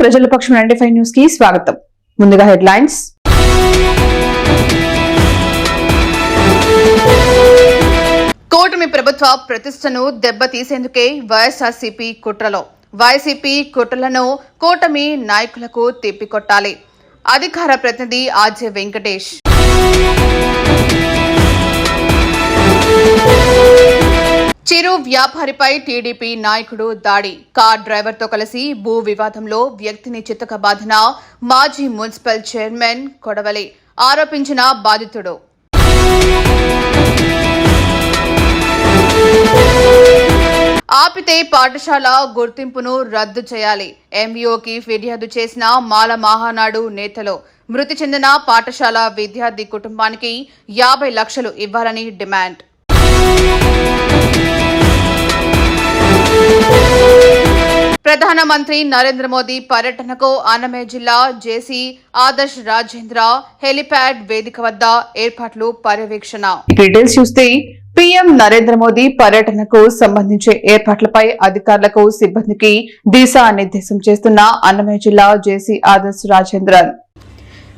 ప్రజల పక్షం ninety five న్యూస్కి స్వాగతం. ముందుగా హెడ్లైన్స్. కూటమి ప్రభుత్వ ప్రతిష్టను దెబ్బతీసేందుకే వైఎస్ఆర్సీపీ కుట్రలో. వైసీపీ కుట్రలను కూటమి నాయకులకు తిప్పికొట్టాలి. అధికార ప్రతినిధి ఆర్జే వెంకటేష్. చిరు వ్యాపారిపై టీడీపీ నాయకుడు దాడి. కార్ డ్రైవర్తో కలిసి భూ వివాదంలో వ్యక్తిని చిత్తకబాదిన మాజీ మున్సిపల్ చైర్మన్ కొడవలి ఆరోపించిన బాధితుడు. ఆపితే పాఠశాల గుర్తింపును రద్దు చేయాలి. ఎంవీఓకి ఫిర్యాదు చేసిన మాల మహానాడు నేతలు. మృతి చెందిన పాఠశాల విద్యార్థి కుటుంబానికి యాభై లక్షలు ఇవ్వాలని డిమాండ్. ప్రధానమంత్రి నరేంద్ర మోదీ పర్యటనకు అన్నమయ్య జిల్లా జేసీ ఆదర్శ్ రాజేంద్ర హెలిప్యాడ్ వేదిక వద్ద ఏర్పాట్లు పర్యవేక్షణ. డీటెయిల్స్ చూస్తే పీఎం నరేంద్ర మోదీ పర్యటనకు సంబంధించి ఏర్పాట్లపై అధికారులకు సిబ్బందికి దిశా నిర్దేశం చేస్తున్న అన్నమయ్య జిల్లా జేసీ ఆదర్శ్ రాజేంద్రన్.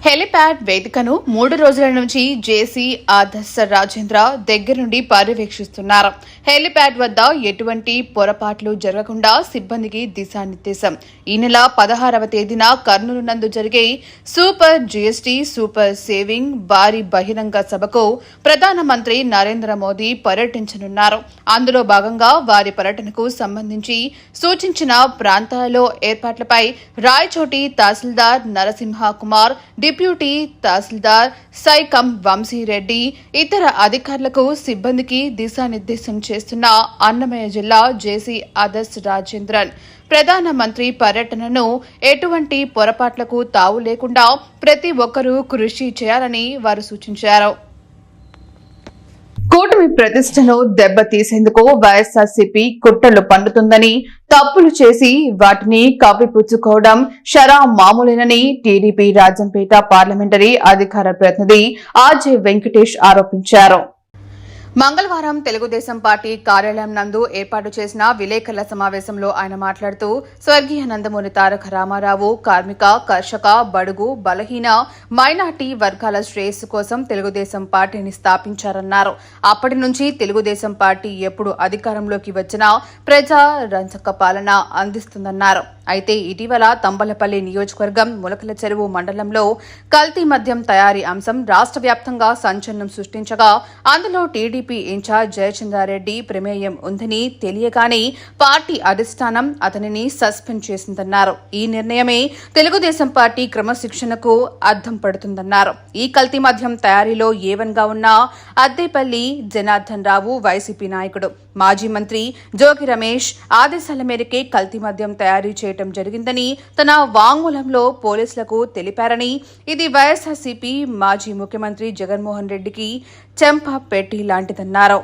హెలిప్యాడ్ వేదికను మూడు రోజుల నుంచి జేసీ ఆదర్శ రాజేంద్ర దగ్గర నుండి పర్యవేక్షిస్తున్నారు. హెలిప్యాడ్ వద్ద ఎటువంటి పొరపాట్లు జరగకుండా సిబ్బందికి దిశానిర్దేశం. ఈ నెల పదహారవ తేదీన కర్నూలు నందు జరిగే సూపర్ జీఎస్టీ సూపర్ సేవింగ్ భారీ బహిరంగ సభకు ప్రధానమంత్రి నరేంద్ర మోదీ పర్యటించనున్నారు. అందులో భాగంగా వారి పర్యటనకు సంబంధించి సూచించిన ప్రాంతాలలో ఏర్పాట్లపై రాయచోటి తహసీల్దార్ నరసింహ కుమార్ డిప్యూటీ తహసీల్దార్ సైకం వంశీరెడ్డి ఇతర అధికారులకు సిబ్బందికి దిశానిర్దేశం చేస్తున్న అన్నమయ్య జిల్లా జేసీ ఆదర్శ్ రాజేంద్రన్. ప్రధానమంత్రి పర్యటనను ఎటువంటి పొరపాట్లకు తావు లేకుండా ప్రతి ఒక్కరూ కృషి చేయాలని వారు సూచించారు. కూటమి ప్రతిష్టను దెబ్బతీసేందుకు వైఎస్ఆర్సీపీ కుట్రలు పండుతుందని తప్పులు చేసి వాటిని కప్పిపుచ్చుకోవడం షరా మామూలేనని టీడీపీ రాజంపేట పార్లమెంటరీ అధికార ప్రతినిధి ఆర్జే వెంకటేష్ ఆరోపించారు. మంగళవారం తెలుగుదేశం పార్టీ కార్యాలయం నందు ఏర్పాటు చేసిన విలేకరుల సమావేశంలో ఆయన మాట్లాడుతూ స్వర్గీయ నందమూరి తారక రామారావు కార్మిక కర్షక బడుగు బలహీన మైనార్టీ వర్గాల శ్రేయస్సు కోసం తెలుగుదేశం పార్టీని స్థాపించారన్నారు. అప్పటి నుంచి తెలుగుదేశం పార్టీ ఎప్పుడు అధికారంలోకి వచ్చినా ప్రజా రంజక పాలన అందిస్తుందన్నారు. అయితే ఇటీవల తంబలపల్లి నియోజకవర్గం ములకల చెరువు మండలంలో కల్తీ మద్యం తయారీ అంశం రాష్ట్ర వ్యాప్తంగా సంచలనం సృష్టించగా అందులో టీడీపీ ఇన్ఛార్జ్ జయచంద్రారెడ్డి ప్రమేయం ఉందని తెలియగానే పార్టీ అధిష్టానం అతనిని సస్పెండ్ చేసిందన్నారు. ఈ నిర్ణయమే తెలుగుదేశం పార్టీ క్రమశిక్షణకు అద్దం పడుతుందన్నారు. ఈ కల్తీ మద్యం తయారీలో ఏవన్గా ఉన్న అద్దేపల్లి జనార్దన్ రావు వైసీపీ నాయకుడు. మాజీ మంత్రి జోగి రమేష్ ఆదేశాల మేరకే కల్తీ మద్యం తయారీ చేయటం జరిగిందని తన వాంగ్మూలంలో పోలీసులకు తెలిపారని ఇది వైఎస్ఆర్సీపీ మాజీ ముఖ్యమంత్రి జగన్మోహన్ రెడ్డికి చెంప పెట్టి లాంటిదన్నారు.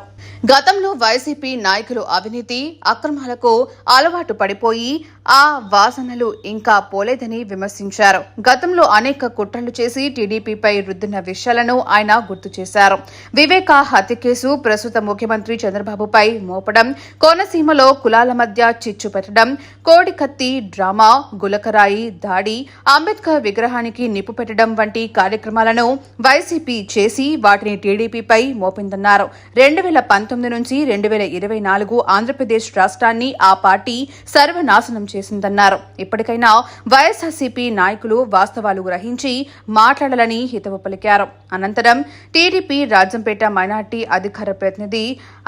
గతంలో వైసీపీ నాయకులు అవినీతి అక్రమాలకు అలవాటు పడిపోయి ఆ వాసనలు ఇంకా పోలేదని విమర్శించారు. గతంలో అనేక కుట్రలు చేసి టీడీపీపై రుద్దిన విషయాలను ఆయన గుర్తు చేశారు. వివేక హత్య కేసు ప్రస్తుత ముఖ్యమంత్రి చంద్రబాబుపై మోపడం కోనసీమలో కులాల మధ్య చిచ్చు పెట్టడం కోడికత్తి డ్రామా గులకరాయి దాడి అంబేద్కర్ విగ్రహానికి నిప్పు పెట్టడం వంటి కార్యక్రమాలను వైసీపీ చేసి వాటిని టీడీపీ టీడీపీపై మోపిందన్నారు. రెండు వేల పంతొమ్మిది నుంచి రెండు వేల ఇరవై నాలుగు ఆంధ్రప్రదేశ్ రాష్ట్రాన్ని ఆ పార్టీ సర్వనాశనం చేసిందన్నారు. ఇప్పటికైనా వైఎస్ఆర్సీపీ నాయకులు వాస్తవాలు గ్రహించి మాట్లాడాలని హితవు పలికారు. అనంతరం టీడీపీ రాజంపేట మైనార్టీ అధికార ప్రతినిధి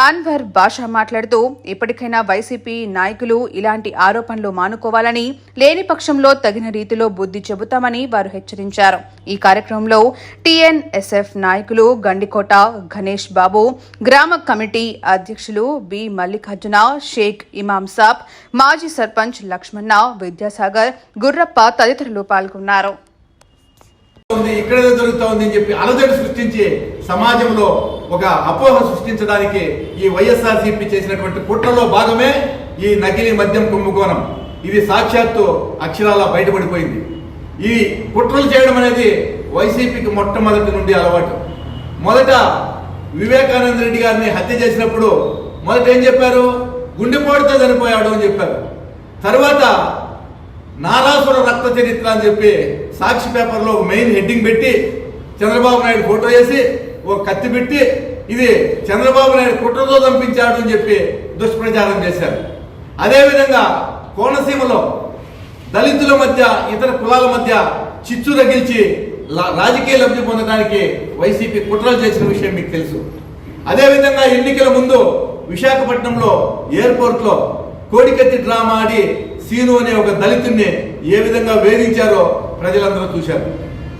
అన్వర్ బాషా మాట్లాడుతూ ఇప్పటికైనా వైసీపీ నాయకులు ఇలాంటి ఆరోపణలు మానుకోవాలని లేని పక్షంలో తగిన రీతిలో బుద్ధి చెబుతామని వారు హెచ్చరించారు. ఈ కార్యక్రమంలో టీఎన్ఎస్ఎఫ్ నాయకులు గండికోట గణేష్ బాబు గ్రామ కమిటీ అధ్యక్షులు బి మల్లికార్జున షేక్ ఇమాం సాబ్ మాజీ సర్పంచ్ లక్ష్మణ విద్యాసాగర్ గుర్రప్ప తదితరులు పాల్గొన్నారు. ఉంది అని చెప్పి అలజడి సృష్టించి సమాజంలో ఒక అపోహ సృష్టించడానికి ఈ వైఎస్ఆర్సీపీ చేసినటువంటి కుట్రలో భాగమే ఈ నకిలీ మద్యం కుంభకోణం. ఇది సాక్షాత్తు అక్షరాల బయటపడిపోయింది. ఈ కుట్రలు చేయడం అనేది వైసీపీకి మొట్టమొదటి నుండి అలవాటు. మొదట వివేకానంద రెడ్డి గారిని హత్య చేసినప్పుడు మొదట ఏం చెప్పారు? గుండెపోటుతో చనిపోయాడు అని చెప్పారు. తర్వాత నారాసుర రక్త చరిత్ర అని చెప్పి సాక్షి పేపర్లో ఒక మెయిన్ హెడ్డింగ్ పెట్టి చంద్రబాబు నాయుడు ఫోటో వేసి ఒక కత్తి పెట్టి ఇది చంద్రబాబు నాయుడు కుట్రతో చంపించాడు అని చెప్పి దుష్ప్రచారం చేశారు. అదేవిధంగా కోనసీమలో దళితుల మధ్య ఇతర కులాల మధ్య చిచ్చు రగిల్చి రాజకీయ లబ్ధి పొందడానికి వైసీపీ కుట్రలు చేసిన విషయం మీకు తెలుసు. అదేవిధంగా ఎన్నికల ముందు విశాఖపట్నంలో ఎయిర్పోర్ట్లో కోడికత్తి డ్రామా ఆడి సీను అనే ఒక దళితుడిని ఏ విధంగా వేధించారో ప్రజలందరూ చూశారు.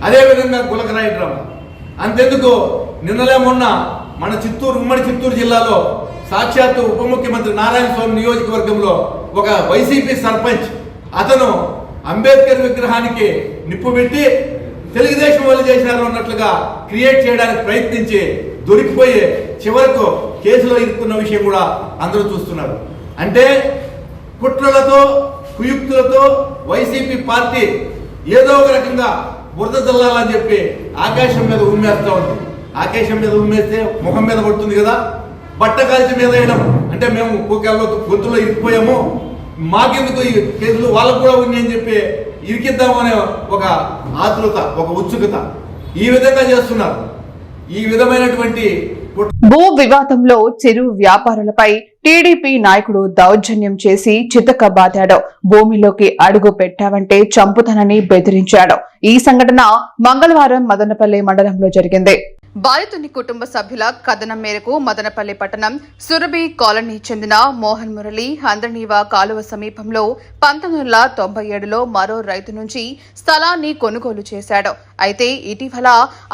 అదేవిధంగా గులకరాయి డ్రామా. అంతెందుకు నిన్నలే మొన్న మన చిత్తూరు ఉమ్మడి చిత్తూరు జిల్లాలో సాక్షాత్తు ఉప ముఖ్యమంత్రి నారాయణ స్వామి నియోజకవర్గంలో ఒక వైసీపీ సర్పంచ్ అతను అంబేద్కర్ విగ్రహానికి నిప్పు పెట్టి తెలుగుదేశం వాళ్ళు చేశారు అన్నట్లుగా క్రియేట్ చేయడానికి ప్రయత్నించి దొరికిపోయి చివరకు కేసులో ఇరుక్కున్న విషయం కూడా అందరూ చూస్తున్నారు. అంటే కుట్రలతో కుయుక్తులతో వైసీపీ పార్టీ ఏదో ఒక రకంగా బురద చల్లాలని చెప్పి ఆకాశం మీద ఉమ్మేస్తా ఉంది. ఆకాశం మీద ఉమ్మేస్తే ముఖం మీద పడుతుంది కదా? బట్ట కాల్చి మీద వేయడం. అంటే మేము కూకాల్లో గొంతులో ఇరికిపోయాము మాకెందుకు ఈ కేసులు వాళ్ళకు కూడా ఉంది అని చెప్పి ఇరికిద్దామనే ఒక ఆతృత ఒక ఉత్సుకత ఈ విధంగా చేస్తున్నారు. ఈ విధమైనటువంటి భూ వివాదంలో చిరు వ్యాపారులపై టీడీపీ నాయకుడు దౌర్జన్యం చేసి చితకబాదాడు భూమిలోకి అడుగు పెట్టావంటే చంపుతానని బెదిరించాడు. ఈ సంఘటన మంగళవారం మదనపల్లి మండలంలో జరిగింది. బాధితుని కుటుంబ సభ్యుల కథనం మేరకు మదనపల్లి పట్టణం సురభి కాలనీ చెందిన మోహన్ మురళి హంద్రనీవా కాలువ సమీపంలో పంతొమ్మిది వందల తొంభై ఏడులో మరో రైతు నుంచి స్థలాన్ని కొనుగోలు చేశాడు. అయితే ఇటీవల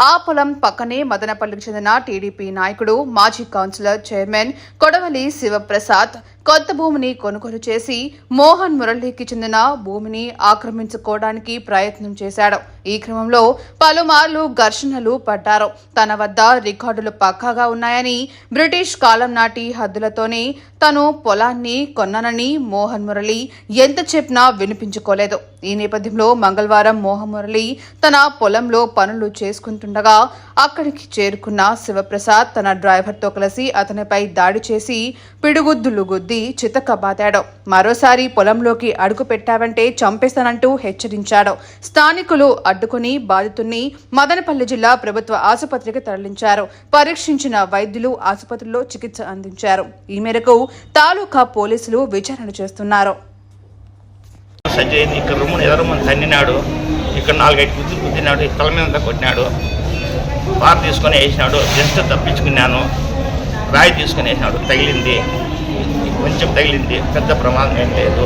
ఆ పొలం పక్కనే మదనపల్లికి చెందిన టీడీపీ నాయకుడు మాజీ కౌన్సిలర్ చైర్మన్ కొడవలి శివప్రసాద్ కొత్త భూమిని కొనుగోలు చేసి మోహన్ మురళికి చెందిన భూమిని ఆక్రమించుకోవడానికి ప్రయత్నం చేశాడు. ఈ క్రమంలో పలుమార్లు ఘర్షణలు పడ్డారు. తన వద్ద రికార్డులు పక్కాగా ఉన్నాయని బ్రిటిష్ కాలం నాటి హద్దులతోనే తను పొలాన్ని కొన్నానని మోహన్ మురళి ఎంత చెప్పినా వినిపించుకోలేదు. ఈ నేపథ్యంలో మంగళవారం మోహన్ మురళి తన పొలంలో పనులు చేసుకుంటుండగా అక్కడికి చేరుకున్న శివప్రసాద్ తన డ్రైవర్తో కలిసి అతనిపై దాడి చేసి పిడుగుద్దులు గుద్ది చితకబాదాడు. మరోసారి పొలంలోకి అడుగు పెట్టావంటే చంపేస్తానంటూ హెచ్చరించాడు. స్థానికులు అడ్డుకుని బాధితుణ్ణి మదనపల్లి జిల్లా ప్రభుత్వ ఆసుపత్రికి తరలించారు. పరీక్షించిన వైద్యులు ఆసుపత్రిలో చికిత్స అందించారు. ఈ మేరకు తాలూకా పోలీసులు విచారణ చేస్తున్నారు. సంజయ్ ఇక్కడ రూమ్ ఎదురు మంది తన్నినాడు. ఇక్కడ నాలుగైదు గుద్దులు గుద్దినాడు. తల మీద కొట్టినాడు. పార తీసుకొని వేసినాడు. జస్ట్ తప్పించుకున్నాను. రాయి తీసుకొని వేసినాడు. తగిలింది. కొంచెం తగిలింది. పెద్ద ప్రమాదం ఏం లేదు.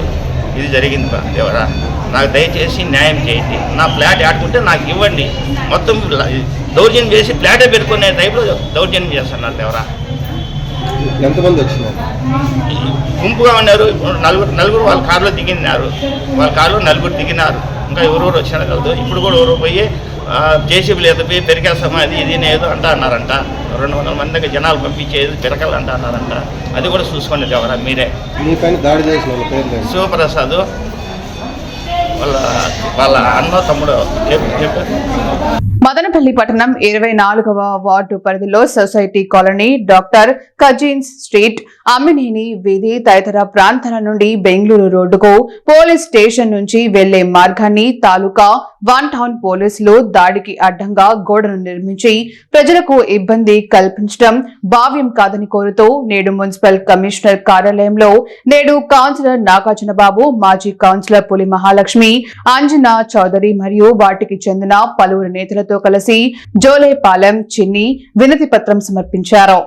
ఇది జరిగింది బా దేవరా. నాకు దయచేసి న్యాయం చేయండి. నా ఫ్లాట్ ఆడుకుంటే నాకు ఇవ్వండి. మొత్తం దౌర్జన్యం చేసి ఫ్లాటే పెట్టుకునే టైప్లో దౌర్జన్యం చేస్తున్నారు దేవరా. ఎంతమంది వచ్చినారు? గుంపుగా ఉన్నారు. నలుగురు నలుగురు వాళ్ళ కారులో దిగినారు. వాళ్ళ కారులో నలుగురు దిగినారు. ఇంకా ఎవరెవరు వచ్చినారు కలదు. ఇప్పుడు కూడా ఎవరు పోయి జేసీబీలు ఎదిపి పెరికేస్తామా అది ఇది ఏదో అంటా అన్నారంట. రెండు వందల మంది దగ్గర జనాలు పంపించేది పెరకాలు అంటా అన్నారంట. అది కూడా చూసుకోండి ఎవరా మీరే? శివప్రసాద్ వాళ్ళ వాళ్ళ అన్న తమ్ముడు మదనపల్లి పట్టణం ఇరవై నాలుగవ వార్డు పరిధిలో society colony doctor cousins street Ammineni వీధి తదితర ప్రాంతాల నుండి బెంగళూరు రోడ్డుకు పోలీస్ స్టేషన్ నుంచి వెళ్ళే మార్గాన్ని తాలూకా వన్ టౌన్ పోలీసులు దాడికి అడ్డంగా గోడను నిర్మించి ప్రజలకు ఇబ్బంది కల్పించడం భావ్యం కాదని కోరుతూ నేడు మున్సిపల్ కమిషనర్ కార్యాలయంలో నేడు కౌన్సిలర్ నాగార్జున బాబు మాజీ కౌన్సిలర్ పులి మహాలక్ష్మి అంజనా చౌదరి మరియు వాటికి చెందిన పలువురు నేతలతో కలిసి జోలేపాలెం చిన్ని వినతి పత్రం సమర్పించారు.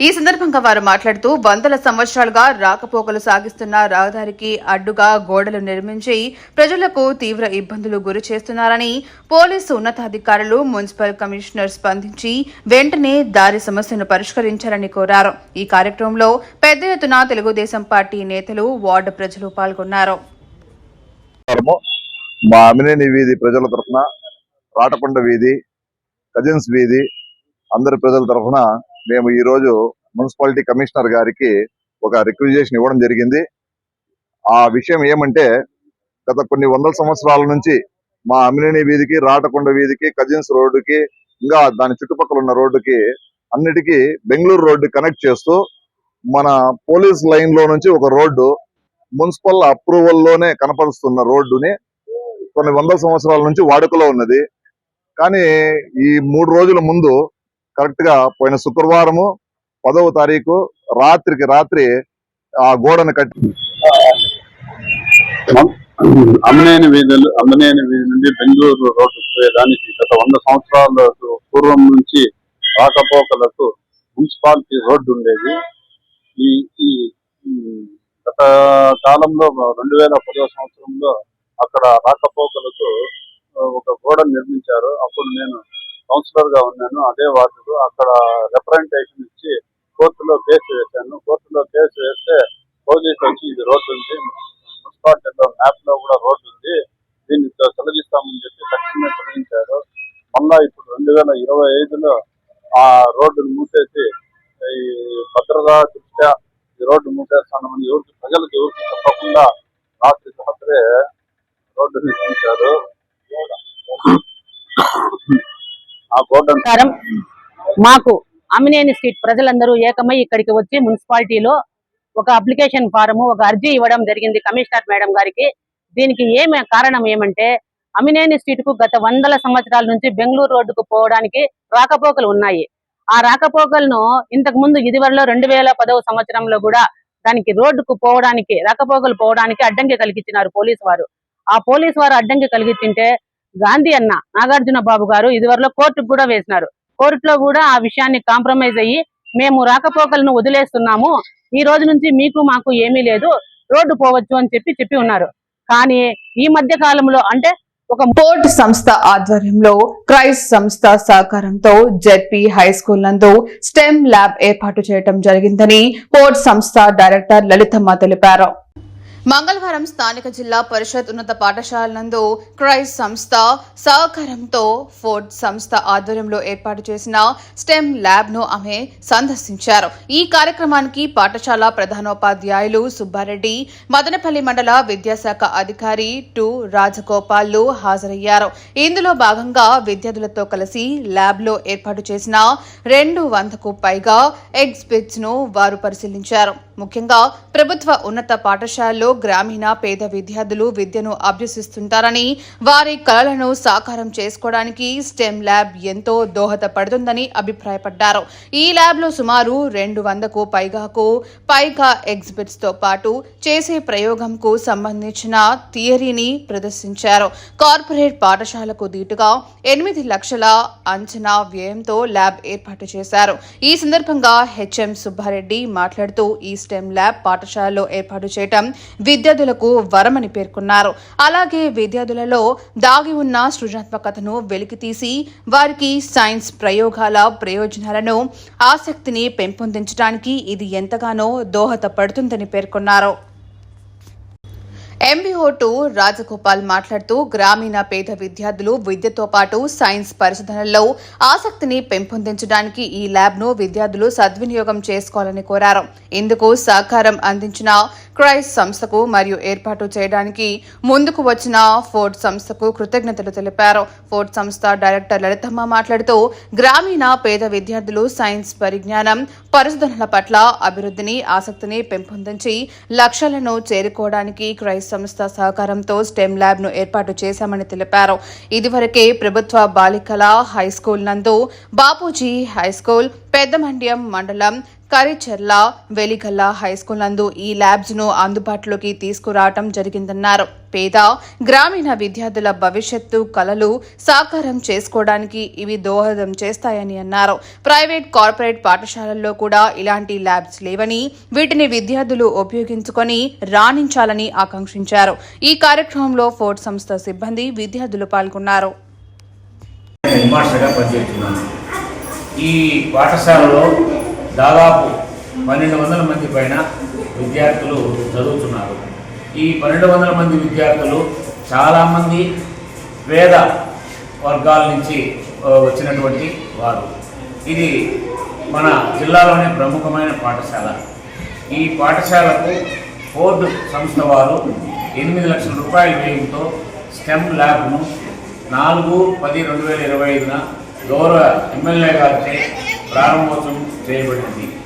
ఈ సందర్భంగా వారు మాట్లాడుతూ వందల సంవత్సరాలుగా రాకపోకలు సాగిస్తున్న రహదారికి అడ్డుగా గోడలు నిర్మించి ప్రజలకు తీవ్ర ఇబ్బందులు గురి చేస్తున్నారని పోలీసు ఉన్నతాధికారులు మున్సిపల్ కమిషనర్ స్పందించి వెంటనే దారి సమస్యను పరిష్కరించాలని కోరారు. ఈ కార్యక్రమంలో పెద్ద ఎత్తున తెలుగుదేశం పార్టీ నేతలు వార్డు ప్రజలు పాల్గొన్నారు. మా అమినేని వీధి ప్రజల తరఫున రాటకొండ వీధి కజిన్స్ వీధి అందరి ప్రజల తరఫున మేము ఈ రోజు మున్సిపాలిటీ కమిషనర్ గారికి ఒక రిక్వజేషన్ ఇవ్వడం జరిగింది. ఆ విషయం ఏమంటే గత కొన్ని వందల సంవత్సరాల నుంచి మా అమినేని వీధికి రాటకొండ వీధికి కజిన్స్ రోడ్డుకి ఇంకా దాని చుట్టుపక్కల ఉన్న రోడ్డుకి అన్నిటికీ బెంగళూరు రోడ్డు కనెక్ట్ చేస్తూ మన పోలీస్ లైన్లో నుంచి ఒక రోడ్డు మున్సిపల్ అప్రూవల్లోనే కనపరుస్తున్న రోడ్డుని కొన్ని వందల సంవత్సరాల నుంచి వాడుకలో ఉన్నది. కానీ ఈ మూడు రోజుల ముందు కరెక్ట్గా పోయిన శుక్రవారము పదవ తారీఖు రాత్రికి రాత్రి ఆ గోడను కట్టి అమ్మనేని వీధులు అమ్మనేని వీధి నుండి బెంగళూరు రోడ్డు పోయేదానికి గత వంద సంవత్సరాల పూర్వం నుంచి రాకపోకలకు మున్సిపాలిటీ రోడ్డు ఉండేది. ఈ ఈ గత కాలంలో రెండు వేల పదవ సంవత్సరంలో అక్కడ రాకపోకలకు ఒక గోడ నిర్మించారు. అప్పుడు నేను కౌన్సిలర్గా ఉన్నాను. అదే వార్డులో అక్కడ రిప్రజెంటేషన్ ఇచ్చి కోర్టులో కేసు వేశాను. కోర్టులో కేసు వేస్తే పోలీసు వచ్చి ఇది రోడ్డు ఉంది. మున్సిపాలిటీలో మ్యాప్లో కూడా రోడ్డు ఉంది. దీన్ని తొలగిస్తామని చెప్పి తక్షణమే తొలగించారు. మళ్ళా ఇప్పుడు రెండు వేల ఇరవై ఐదులో ఆ రోడ్డును మూసేసి ఈ భద్రతా దృష్ట్యా ఈ రోడ్డు మూసేస్తామని ఎవరికి ప్రజలకు ఎవరికి చెప్పకుండా రాత్రి రాత్రే రోడ్డు నిర్మించారు. ప్రకారం మాకు అమినేని స్ట్రీట్ ప్రజలందరూ ఏకమై ఇక్కడికి వచ్చి మున్సిపాలిటీలో ఒక అప్లికేషన్ ఫారము ఒక అర్జీ ఇవ్వడం జరిగింది కమిషనర్ మేడం గారికి. దీనికి ఏమి కారణం ఏమంటే అమినేని స్ట్రీట్కు గత వందల సంవత్సరాల నుంచి బెంగళూరు రోడ్డుకు పోవడానికి రాకపోకలు ఉన్నాయి. ఆ రాకపోకలను ఇంతకు ముందు ఇదివరలో రెండు వేల పదవ సంవత్సరంలో కూడా దానికి రోడ్డుకు పోవడానికి రాకపోకలు పోవడానికి అడ్డంకి కలిగించినారు పోలీసు వారు. ఆ పోలీసు వారు అడ్డంకి కలిగించింటే గాంధీ అన్న నాగార్జున బాబు గారు ఇదివరలో కోర్టుకు కూడా వేసినారు. కోర్టులో కూడా ఆ విషయాన్ని కాంప్రమైజ్ అయ్యి మేము రాకపోకలను వదిలేస్తున్నాము. ఈ రోజు నుంచి మీకు మాకు ఏమీ లేదు. రోడ్డు పోవచ్చు అని చెప్పి చెప్పి ఉన్నారు. కానీ ఈ మధ్య కాలంలో అంటే ఒక పోర్ట్ సంస్థ ఆధ్వర్యంలో క్రైస్ట్ సంస్థ సహకారంతో జెడ్పీ హై స్కూల్ నందు స్టెమ్ ల్యాబ్ ఏర్పాటు చేయడం జరిగిందని పోర్ట్ సంస్థ డైరెక్టర్ లలితమ్మ తెలిపారు. మంగళవారం స్థానిక జిల్లా పరిషత్ ఉన్నత పాఠశాల నందు క్రైస్ సంస్థ సహకారంతో ఫోర్డ్ సంస్థ ఆధ్వర్యంలో ఏర్పాటు చేసిన స్టెమ్ ల్యాబ్ను ఆమె సందర్శించారు. ఈ కార్యక్రమానికి పాఠశాల ప్రధానోపాధ్యాయులు సుబ్బారెడ్డి మదనపల్లి మండల విద్యాశాఖ అధికారి టు రాజగోపాల్లు హాజరయ్యారు. ఇందులో భాగంగా విద్యార్థులతో కలిసి ల్యాబ్లో ఏర్పాటు చేసిన రెండు వందకు పైగా ఎగ్జిబిట్స్ను వారు పరిశీలించారు. ముఖ్యంగా ప్రభుత్వ ఉన్నత పాఠశాలలో గ్రామీణ పేద విద్యార్థులు విద్యను అభ్యసిస్తుంటారని వారి కళలను సాకారం చేసుకోవడానికి స్టెమ్ ల్యాబ్ ఎంతో దోహదపడుతుందని అభిప్రాయపడ్డారు. ఈ ల్యాబ్లో సుమారు రెండు వందకు పైగాకు పైగా ఎగ్జిబిట్స్తో పాటు చేసే ప్రయోగంకు సంబంధించిన థియరీని ప్రదర్శించారు. కార్పొరేట్ పాఠశాలకు దీటుగా ఎనిమిది లక్షల అంచనా వ్యయంతో ల్యాబ్ ఏర్పాటు చేశారు. ఈ సందర్భంగా హెచ్ఎం సుబ్బారెడ్డి మాట్లాడుతూ ఈ స్టెమ్ ల్యాబ్ పాఠశాలలో ఏర్పాటు చేయడం విద్యార్థులకు వరమని పేర్కొన్నారు. అలాగే విద్యార్థులలో దాగి ఉన్న సృజనాత్మకతను వెలికితీసి వారికి సైన్స్ ప్రయోగాల ప్రయోజనాలను ఆసక్తిని పెంపొందించడానికి ఇది ఎంతగానో దోహదపడుతుందని పేర్కొన్నారు. ఎంబీఓ టూ రాజగోపాల్ మాట్లాడుతూ గ్రామీణ పేద విద్యార్థులు విద్యతో పాటు సైన్స్ పరిశోధనల్లో ఆసక్తిని పెంపొందించడానికి ఈ ల్యాబ్ను విద్యార్థులు సద్వినియోగం చేసుకోవాలని కోరారు. ఇందుకు సహకారం అందించిన క్రైస్ట్ సంస్థకు మరియు ఏర్పాటు చేయడానికి ముందుకు వచ్చిన ఫోర్డ్ సంస్థకు కృతజ్ఞతలు తెలిపారు. ఫోర్డ్ సంస్థ డైరెక్టర్ లలితమ్మ మాట్లాడుతూ గ్రామీణ పేద విద్యార్థులు సైన్స్ పరిజ్ఞానం పరిశోధనల పట్ల అభివృద్ధిని ఆసక్తిని పెంపొందించి లక్ష్యాలను చేరుకోవడానికి క్రైస్ట్ సంస్థ సహకారంతో స్టెమ్ ల్యాబ్ను ఏర్పాటు చేశామని తెలిపారు. ఇదివరకే ప్రభుత్వ బాలికల హై స్కూల్ నందు బాపూజీ హై స్కూల్ పెద్దమండ్యం మండలం కరిచెర్ల వెలిగల్ల హై స్కూల్ నందు ఈ ల్యాబ్స్ను అందుబాటులోకి తీసుకురావటం జరిగిందన్నారు. పేద గ్రామీణ విద్యార్థుల భవిష్యత్తు కలలు సాకారం చేసుకోవడానికి ఇవి దోహదం చేస్తాయని అన్నారు. ప్రైవేట్ కార్పొరేట్ పాఠశాలల్లో కూడా ఇలాంటి ల్యాబ్స్ లేవని వీటిని విద్యార్థులు ఉపయోగించుకొని రాణించాలని ఆకాంక్షించారు. ఈ కార్యక్రమంలో ఫోర్ట్ సంస్థ సిబ్బంది విద్యార్థులు పాల్గొన్నారు. ఈ పాఠశాలలో దాదాపు పన్నెండు వందల మంది పైన విద్యార్థులు చదువుతున్నారు. ఈ పన్నెండు వందల మంది విద్యార్థులు చాలామంది పేద వర్గాల నుంచి వచ్చినటువంటి వారు. ఇది మన జిల్లాలోనే ప్రముఖమైన పాఠశాల. ఈ పాఠశాలకు ఫోర్డ్ సంస్థ వారు ఎనిమిది లక్షల రూపాయల వ్యయంతో స్టెమ్ ల్యాబ్ను నాలుగు పది రెండు వేల ఇరవై ఐదున గౌరవ ఎమ్మెల్యే గారిచే ప్రారంభోత్సవం చేయబడింది.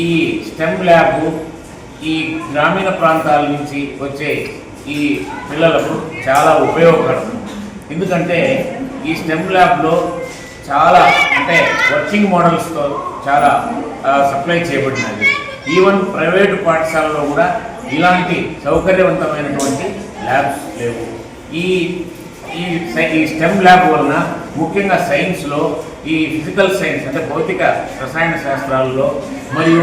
ఈ స్టెమ్ ల్యాబ్ ఈ గ్రామీణ ప్రాంతాల నుంచి వచ్చే ఈ పిల్లలకు చాలా ఉపయోగకరం. ఎందుకంటే ఈ స్టెమ్ ల్యాబ్లో చాలా అంటే వర్కింగ్ మోడల్స్తో చాలా సప్లై చేయబడినది. ఈవెన్ ప్రైవేటు పాఠశాలలో కూడా ఇలాంటి సౌకర్యవంతమైనటువంటి ల్యాబ్స్ లేవు. ఈ ఈ సై- ఈ స్టెమ్ ల్యాబ్ వలన ముఖ్యంగా సైన్స్లో ఈ ఫిజికల్ సైన్స్ అంటే భౌతిక రసాయన శాస్త్రాలలో మరియు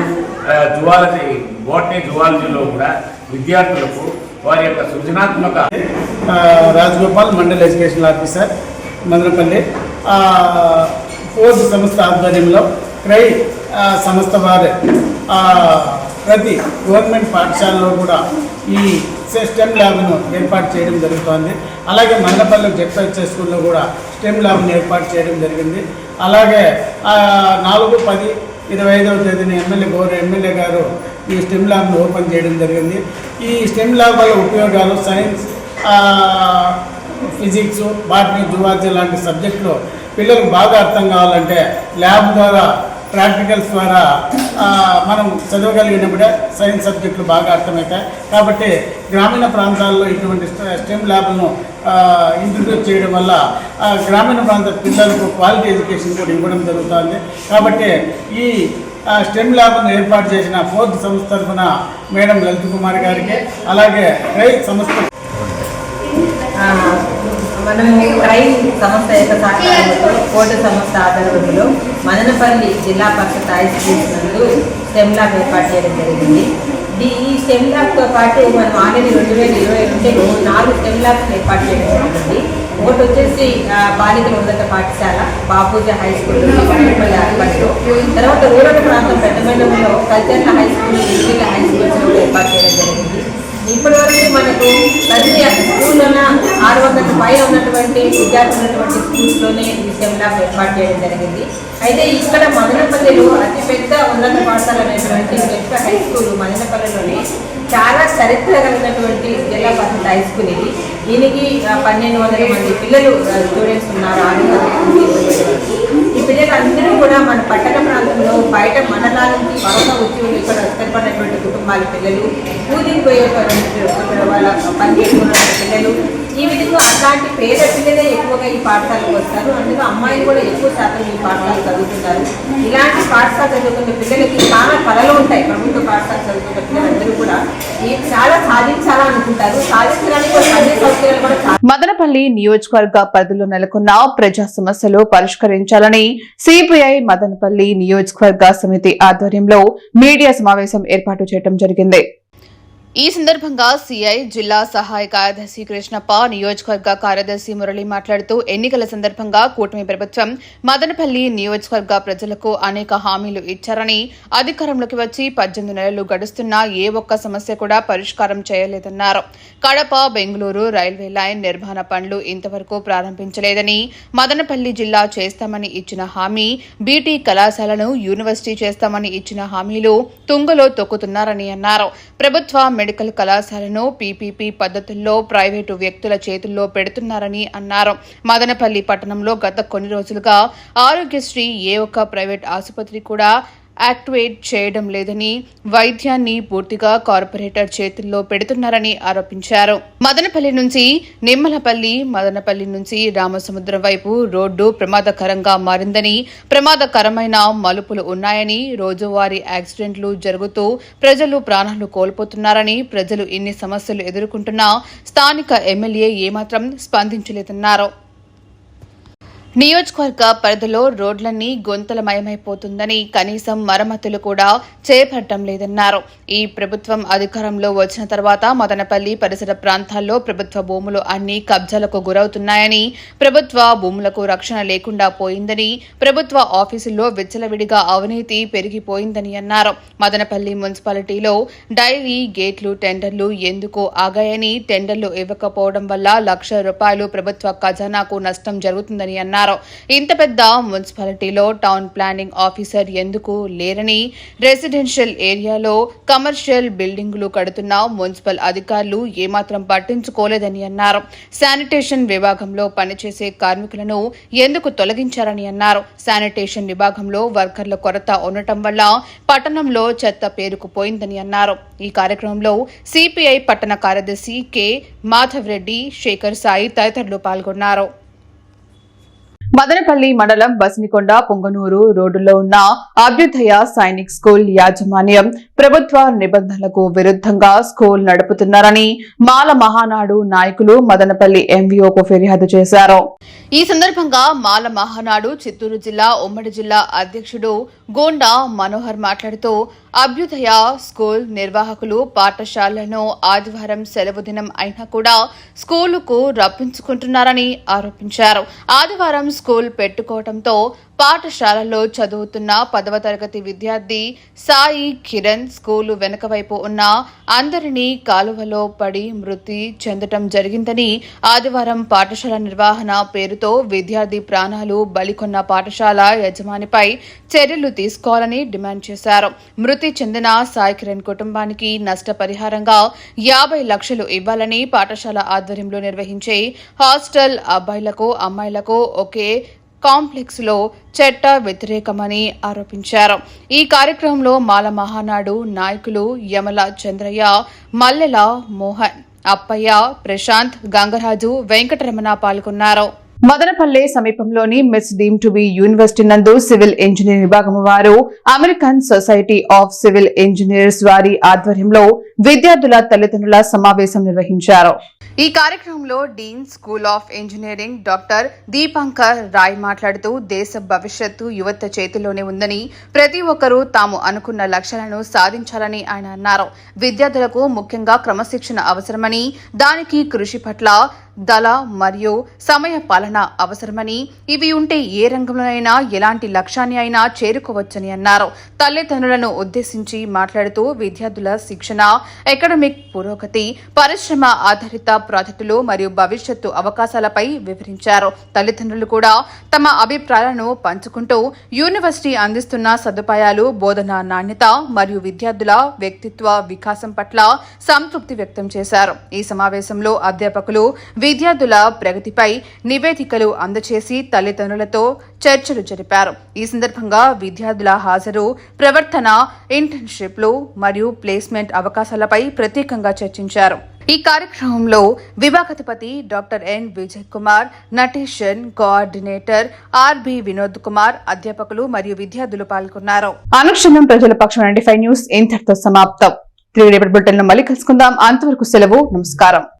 జువాలజీ బోటనీ జువాలజీలో కూడా విద్యార్థులకు వారి యొక్క సృజనాత్మక Rajagopal mandal educational officer Madanapalli. Force forth సంస్థ ఆధ్వర్యంలో క్రై సంస్థ వారు ప్రతి గవర్నమెంట్ పాఠశాలలో కూడా ఈ స్టెమ్ ల్యాబ్ను ఏర్పాటు చేయడం జరుగుతోంది. అలాగే మండపల్లి జెడ్పీహెచ్ఏ స్కూల్లో కూడా స్టెమ్ ల్యాబ్ను ఏర్పాటు చేయడం జరిగింది. అలాగే నాలుగు పది ఇరవై ఐదవ తేదీన ఎమ్మెల్యే గౌరవ ఎమ్మెల్యే గారు ఈ స్టెమ్ ల్యాబ్ను ఓపెన్ చేయడం జరిగింది. ఈ స్టెమ్ ల్యాబ్ వల్ల ఉపయోగాలు సైన్స్ ఫిజిక్స్ బాటనీ జువాలజీ లాంటి సబ్జెక్టులు పిల్లలకు బాగా అర్థం కావాలంటే ల్యాబ్ ద్వారా ప్రాక్టికల్స్ ద్వారా మనం చదవగలిగినప్పుడే సైన్స్ సబ్జెక్టులు బాగా అర్థమవుతాయి. కాబట్టి గ్రామీణ ప్రాంతాల్లో ఇటువంటి స్టెమ్ ల్యాబ్ను ఇంట్రడ్యూస్ చేయడం వల్ల గ్రామీణ ప్రాంత పిల్లలకు క్వాలిటీ ఎడ్యుకేషన్ కూడా ఇవ్వడం జరుగుతుంది. కాబట్టి ఈ స్టెమ్ ల్యాబ్ను ఏర్పాటు చేసిన ఫోర్త్ సంస్థ తరఫున మేడం లలిత్ కుమార్ గారికి అలాగే రైతు సంస్థ మనము క్రై సంస్థ యొక్క సహకారంతో కోర్టు సంస్థ ఆధ్వర్యంలో మదనపల్లి జిల్లా పరిషత్ హై స్కూల్స్ నందు స్టెమ్ ల్యాబ్ ఏర్పాటు చేయడం జరిగింది. ఈ స్టెమ్ ల్యాబ్తో పాటు మనం ఆల్రెడీ రెండు వేల ఇరవై రెండులో నాలుగు స్టెమ్ ల్యాబ్స్ ఏర్పాటు చేయడం జరిగింది. ఒకటి వచ్చేసి బాలికల ఉన్నత పాఠశాల బాపూజీ హై స్కూల్ అర్బన్లో తర్వాత రూరల్ ప్రాంతం పెద్దమండలంలో కల్చర్ల హై స్కూల్ డిగ్రీల హై స్కూల్స్ కూడా ఏర్పాటు చేయడం జరిగింది. ఇప్పటి వరకు మనకు ప్రతి స్కూల్లోన ఆరు పైన పై ఉన్నటువంటి విద్యార్థులు ఉన్నటువంటి స్కూల్స్లోనే ఈ సెమినార్ ఏర్పాటు చేయడం జరిగింది. అయితే ఇక్కడ మదనపల్లిలో అతిపెద్ద ఉన్నత పాఠశాల అనేటువంటి వెంక హై స్కూల్ మదనపల్లిలోనే చాలా చరిత్ర కలిగినటువంటి జిల్లా పరిషత్ హై స్కూల్ ఇది. దీనికి పన్నెండు వందల మంది పిల్లలు స్టూడెంట్స్ ఉన్నారు. ఆరు పిల్లలందరూ కూడా మన పట్టణ ప్రాంతంలో బయట మండలాల నుంచి వలస ఉద్యోగులు ఇక్కడ స్థిరపడినటువంటి కుటుంబాల పిల్లలు కూలికి పోయేటువంటి వాళ్ళ పనిచేసుకున్న పిల్లలు. ఈ విధంగా అలాంటి పేద పిల్లలే ఎక్కువగా ఈ పాఠశాలకు వస్తారు. అందుకే అమ్మాయిలు కూడా ఎక్కువ శాతం ఈ పాఠశాల చదువుతున్నారు. ఇలాంటి పాఠశాల చదువుకున్న పిల్లలకి చాలా కళలు ఉంటాయి. ప్రభుత్వ పాఠశాల చదువుకున్న పిల్లలందరూ కూడా. ఈ చాలా సాధించాలనుకుంటారు. సాధించడానికి కూడా అన్ని సౌకర్యాలు కూడా చాలా మదనపల్లి నియోజకవర్గ పరిధిలో నెలకొన్న ప్రజా సమస్యలు పరిష్కరించాలని సిపిఐ మదనపల్లి నియోజకవర్గ సమితి ఆధ్వర్యంలో మీడియా సమావేశం ఏర్పాటు చేయడం జరిగింది. ఈ సందర్భంగా సిఐ జిల్లా సహాయ కార్యదర్శి కృష్ణప్ప నియోజకవర్గ కార్యదర్శి మురళి మాట్లాడుతూ ఎన్నికల సందర్భంగా కూటమి ప్రభుత్వం మదనపల్లి నియోజకవర్గ ప్రజలకు అనేక హామీలు ఇచ్చారని అధికారంలోకి వచ్చి పద్దెనిమిది నెలలు గడుస్తున్నా ఏ ఒక్క సమస్య కూడా పరిష్కారం చేయలేదన్నారు. కడప బెంగళూరు రైల్వే లైన్ నిర్మాణ పనులు ఇంతవరకు ప్రారంభించలేదని మదనపల్లి జిల్లా చేస్తామని ఇచ్చిన హామీ బీటీ కళాశాలను యూనివర్సిటీ చేస్తామని ఇచ్చిన హామీలు తుంగలో తొక్కుతున్నారని అన్నారు. ప్రభుత్వ మెడికల్ కళాశాలను పీపీపీ పద్ధతుల్లో ప్రైవేటు వ్యక్తుల చేతుల్లో పెడుతున్నారని అన్నారు. మదనపల్లి పట్టణంలో గత కొన్ని రోజులుగా ఆరోగ్యశ్రీ ఏ ఒక్క ప్రైవేట్ ఆసుపత్రి కూడా యాక్టివేట్ చేయడం లేదని వైద్యాన్ని పూర్తిగా కార్పొరేటర్ చేతుల్లో పెడుతున్నారని ఆరోపించారు. మదనపల్లి నుంచి నిమ్మలపల్లి మదనపల్లి నుంచి రామసముద్రం వైపు రోడ్డు ప్రమాదకరంగా మారిందని ప్రమాదకరమైన మలుపులు ఉన్నాయని రోజువారీ యాక్సిడెంట్లు జరుగుతూ ప్రజలు ప్రాణాలు కోల్పోతున్నారని ప్రజలు ఇన్ని సమస్యలు ఎదుర్కొంటున్నా స్థానిక ఎమ్మెల్యే ఏమాత్రం స్పందించలేదన్నారు. నియోజకవర్గ పరిధిలో రోడ్లన్నీ గొంతలమయమైపోతుందని కనీసం మరమ్మతులు కూడా చేపట్టడం లేదన్నారు. ఈ ప్రభుత్వం అధికారంలో వచ్చిన తర్వాత మదనపల్లి పరిసర ప్రాంతాల్లో ప్రభుత్వ భూములు అన్ని కబ్జాలకు గురవుతున్నాయని ప్రభుత్వ భూములకు రక్షణ లేకుండా పోయిందని ప్రభుత్వ ఆఫీసుల్లో విచ్చలవిడిగా అవినీతి పెరిగిపోయిందని అన్నారు. మదనపల్లి మున్సిపాలిటీలో డైరీ గేట్లు టెండర్లు ఎందుకు ఆగాయని టెండర్లు ఇవ్వకపోవడం వల్ల లక్ష రూపాయలు ప్రభుత్వ ఖజానాకు నష్టం జరుగుతుందని అన్నారు. అన్నారు ఇంత పెద్ద మున్సిపాలిటీలో టౌన్ ప్లానింగ్ ఆఫీసర్ ఎందుకు లేరని రెసిడెన్షియల్ ఏరియాలో కమర్షియల్ బిల్డింగులు కడుతున్న మున్సిపల్ అధికారులు ఏమాత్రం పట్టించుకోలేదని అన్నారు. శానిటేషన్ విభాగంలో పనిచేసే కార్మికులను ఎందుకు తొలగించారని అన్నారు. శానిటేషన్ విభాగంలో వర్కర్ల కొరత ఉండటం వల్ల పట్టణంలో చెత్త పేరుకుపోయిందని అన్నారు. ఈ కార్యక్రమంలో సిపిఐ పట్టణ కార్యదర్శి కె మాధవ్ రెడ్డి శేఖర్ సాయి తదితరులు పాల్గొన్నారు. మదనపల్లి మండలం బసినికొండ పొంగనూరు రోడ్డులో ఉన్న అభ్యుదయ సైనిక్ స్కూల్ యాజమాన్యం ప్రభుత్వ నిబంధనలకు విరుద్ధంగా స్కూల్ నడుపుతున్నారని మాల మహానాడు నాయకులు మదనపల్లి ఎంవీఓకు ఫిర్యాదు చేశారు. ఈ సందర్భంగా మాల మహానాడు చిత్తూరు జిల్లా ఉమ్మడి జిల్లా అధ్యక్షుడు గోండా మనోహర్ మాట్లాడుతూ అభ్యుదయ స్కూల్ నిర్వాహకులు పాఠశాలను ఆదివారం సెలవు దినం అయినా కూడా స్కూలుకు రప్పించుకుంటున్నారని ఆరోపించారు. ఆదివారం స్కూల్ పెట్టుకోవడంతో పాఠశాలలో చదువుతున్న పదవ తరగతి విద్యార్థి సాయి కిరణ్ స్కూలు వెనుక వైపు ఉన్న అందరినీ కాలువలో పడి మృతి చెందటం జరిగిందని ఆదివారం పాఠశాల నిర్వహణ పేరుతో విద్యార్థి ప్రాణాలు బలికొన్న పాఠశాల యజమానిపై చర్యలు తీసుకోవాలని డిమాండ్ చేశారు. మృతి చెందిన సాయి కిరణ్ కుటుంబానికి నష్టపరిహారంగా యాభై లక్షలు ఇవ్వాలని పాఠశాల ఆధ్వర్యంలో నిర్వహించే హాస్టల్ అబ్బాయిలకు అమ్మాయిలకు ఒకే కాంప్లెక్స్లో చట్ట వ్యతిరేకమని ఆరోపించారు. ఈ కార్యక్రమంలో మాల మహానాడు నాయకులు యమల చంద్రయ్య మల్లెల మోహన్ అప్పయ్య ప్రశాంత్ గంగరాజు వెంకటరమణ పాల్గొన్నారు. మదనపల్లె సమీపంలోని MITS deemed to be university నందు సివిల్ ఇంజనీర్ విభాగం వారు American society of civil engineers వారి ఆధ్వర్యంలో విద్యార్థుల తల్లిదండ్రుల సమావేశం నిర్వహించారు. ఈ కార్యక్రమంలో dean school of engineering doctor Dipankar Roy మాట్లాడుతూ దేశ భవిష్యత్తు యువత చేతిలోనే ఉందని ప్రతి ఒక్కరూ తాము అనుకున్న లక్ష్యాలను సాధించాలని ఆయన అన్నారు. విద్యార్థులకు ముఖ్యంగా క్రమశిక్షణ అవసరమని దానికి కృషి పట్ల దళ మరియు సమయ పాలన అవసరమని ఇవి ఉంటే ఏ రంగంలోనైనా ఎలాంటి లక్ష్యాన్ని అయినా చేరుకోవచ్చని అన్నారు. తల్లిదండ్రులను ఉద్దేశించి మాట్లాడుతూ విద్యార్థుల శిక్షణ అకాడమిక్ పురోగతి పరిశ్రమ ఆధారిత ప్రాజెక్టులు మరియు భవిష్యత్తు అవకాశాలపై వివరించారు. తల్లిదండ్రులు కూడా తమ అభిప్రాయాలను పంచుకుంటూ యూనివర్సిటీ అందిస్తున్న సదుపాయాలు బోధన నాణ్యత మరియు విద్యార్థుల వ్యక్తిత్వ వికాసం పట్ల సంతృప్తి వ్యక్తం చేశారు. ఈ సమావేశంలో అధ్యాపకులు విద్యార్థుల ప్రగతిపై నివేదికలు అందజేసి తల్లిదండ్రులతో చర్చలు జరిపారు. ఈ సందర్భంగా విద్యార్థుల హాజరు ప్రవర్తన ఇంటర్న్షిప్లు మరియు ప్లేస్మెంట్ అవకాశాలపై ప్రత్యేకంగా చర్చించారు. ఈ కార్యక్రమంలో విభాగధిపతి doctor N Vijay Kumar నటీషన్ coordinator R B Vinod Kumar అధ్యాపకులు మరియు విద్యార్థులు పాల్గొన్నారు. అనుక్షణం ప్రజల పక్షం నైన్టీ ఫైవ్ న్యూస్ ఇంతటితో సమాప్తం. త్రీ బులెటిన్ మళ్ళీ కలుసుకుందాం. అంతవరకు సెలవు నమస్కారం.